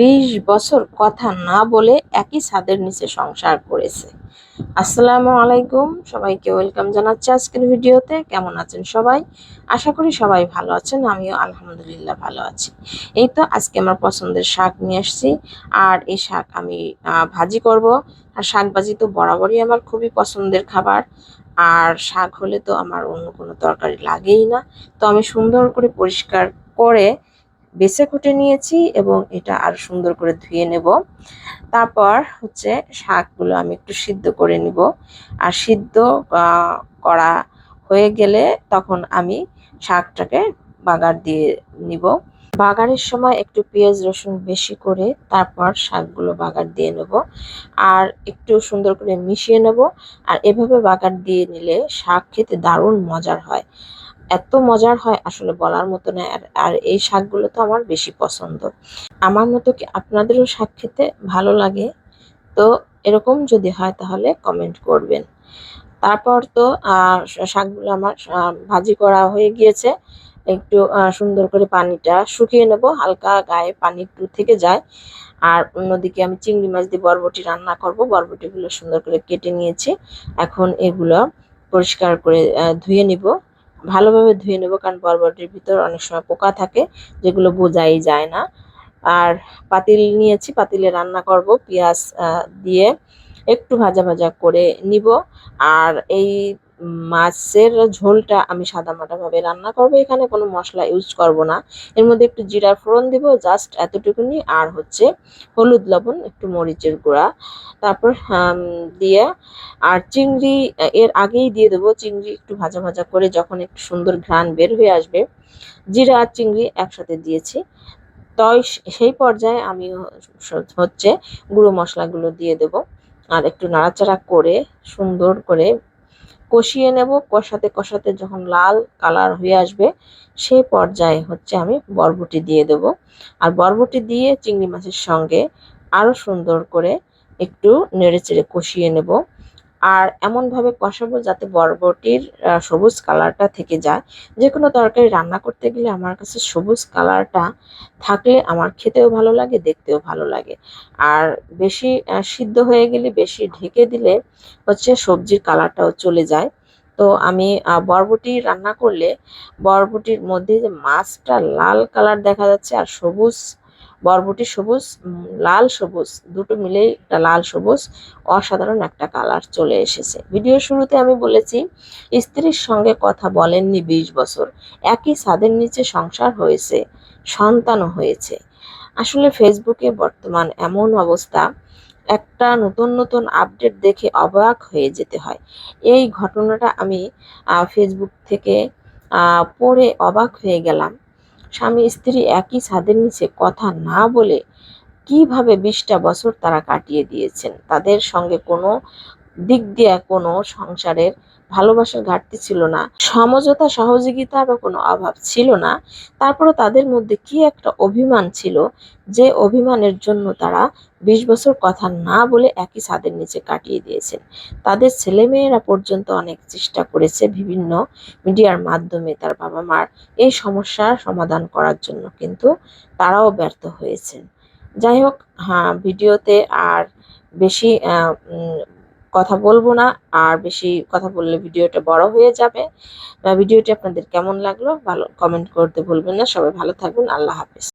বিশ বছর কথা না বলে একই ছাদের নিচে সংসার করেছে। আসসালামু আলাইকুম, সবাইকে ওয়েলকাম জানাচ্ছি আজকের ভিডিওতে। কেমন আছেন সবাই? আশা করি সবাই ভালো আছেন, আমিও আলহামদুলিল্লাহ ভালো আছি। এই তো আজকে আমার পছন্দের শাক নিয়ে আসছি, আর এই শাক আমি ভাজি করব। আর শাক ভাজি তো বরাবরই আমার খুবই পছন্দের খাবার, আর শাক হলে তো আমার অন্য কোনো তরকারি লাগেই না। তো আমি সুন্দর করে পরিষ্কার করে বেছে কুটে নিয়েছি এবং এটা আর সুন্দর করে ধুয়ে নেব। তারপর হচ্ছে শাকগুলো আমি একটু সিদ্ধ করে নিব। আর সিদ্ধ করা হয়ে গেলে তখন আমি শাকটাকে বাগার দিয়ে নিব। বাগারের সময় একটু পেঁয়াজ, রসুন বেশি করে তারপর শাকগুলো বাগার দিয়ে নেব। আর একটু সুন্দর করে মিশিয়ে নেব। আর এভাবে বাগার দিয়ে নিলে শাক খেতে দারুণ মজার হয়। এত মজার হয় আসলে বলার মতো না, আর এই শাকগুলো তো আমার বেশি পছন্দ। আমার মতো কি আপনাদেরও শাক খেতে ভালো লাগে? তো এরকম যদি হয় তাহলে কমেন্ট করবেন। তারপর তো শাকগুলো আমার ভাজি করা হয়ে গিয়েছে। একটু সুন্দর করে পানিটা শুকিয়ে নেব, হালকা গায়ে পানি একটু থেকে যায়। আর অন্যদিকে আমি চিংড়ি মাছ দিয়ে বরবটি রান্না করব, বরবটিগুলো সুন্দর করে কেটে নিয়েছি। এখন এগুলো পরিষ্কার করে ধুয়ে নিব। ভালোভাবে ধুয়ে নেব, কারণ বরবটির ভিতর অনেক সময় পোকা থাকে, যেগুলো বোঝাই যায় না। আর পাতিল নিয়েছি, পাতিলে রান্না করব, পেঁয়াজ দিয়ে একটু ভাজা ভাজা করে নিব। আর এই মাছের ঝোলটা আমি সাদামাটা ভাবে রান্না করব। এখানে কোনো মশলা ইউজ করব না। এর মধ্যে একটু জিরার ফোড়ন দিব জাস্ট এতটুকুনি। আর হচ্ছে হলুদ লবণ, একটু মরিচের গুঁড়া। তারপর দিয়ে, আর চিংড়ি, এর আগেই দিয়ে দেবো। চিংড়ি একটু ভাজা ভাজা করে যখন একটু সুন্দর ঘ্রাণ বের হয়ে আসবে, জিরা আর চিংড়ি একসাথে দিয়েছি। তই সেই পর্যায়ে আমি হচ্ছে গুঁড়ো মশলাগুলো দিয়ে দেব। আর একটু নাড়াচাড়া করে সুন্দর করে কষিয়ে নেব। কষাতে কষাতে যখন লাল কালার হয়ে আসবে সেই পর্যায়ে হচ্ছে আমি বরবটি দিয়ে দেব। আর বরবটি দিয়ে চিংড়ি মাছের সঙ্গে আরও সুন্দর করে একটু নেড়েচেড়ে কষিয়ে নেব। আর এমনভাবে কষাবো যাতে বরবটির সবুজ কালারটা থেকে যায়। যে কোনো তরকারি রান্না করতে গেলে আমার কাছে সবুজ কালারটা থাকলে আমার খেতেও ভালো লাগে, দেখতেও ভালো লাগে। আর বেশি সিদ্ধ হয়ে গেলে বেশি ঢেকে দিলে হচ্ছে সবজির কালারটাও চলে যায়। তো আমি বরবটি রান্না করলে বরবটির মধ্যে যে মাছটা লাল কালার দেখা যাচ্ছে আর সবুজ বরবটি সবুজ লাল সবুজ, দুটো মিলেই একটা লাল সবুজ, অসাধারণ একটা কালার চলে এসেছে। ভিডিও শুরুতে আমি বলেছি, স্ত্রীর সঙ্গে কথা বলেননি বিশ বছর, একই ছাদের নিচে সংসার হয়েছে, সন্তানও হয়েছে। আসলে ফেসবুকে বর্তমান এমন অবস্থা, একটা নতুন নতুন আপডেট দেখে অবাক হয়ে যেতে হয়। এই ঘটনাটা আমি ফেসবুক থেকে পড়ে অবাক হয়ে গেলাম। স্বামী স্ত্রী একই ছাদের নিচে কথা না বলে কীভাবে বিশটা বছর তারা কাটিয়ে দিয়েছেন? তাদের সঙ্গে কোনো দিক দিয়ে কোনো সংসারের ভালোবাসার ঘাটতি ছিল না। সমঝোতা সহযোগিতারও কোনো অভাব ছিল না। তারপরে তাদের মধ্যে কি একটা অভিমান ছিল যে অভিমানের জন্য তারা বিশ বছর কথা না বলে একই ছাদের নিচে কাটিয়ে দিয়েছেন। তাদের ছেলেমেয়েরা পর্যন্ত অনেক চেষ্টা করেছে বিভিন্ন মিডিয়ার মাধ্যমে তার বাবা মার এই সমস্যার সমাধান করার জন্য, কিন্তু তারাও ব্যর্থ হয়েছেন। যাই হোক হ্যাঁ ভিডিওতে আর বেশি কথা বলব না, আর বেশি কথা বললে ভিডিওটা বড় হয়ে যাবে। ভিডিওটি আপনাদের কেমন লাগল ভালো কমেন্ট করতে ভুলবেন না। সবাই ভালো থাকবেন আল্লাহ হাফেজ।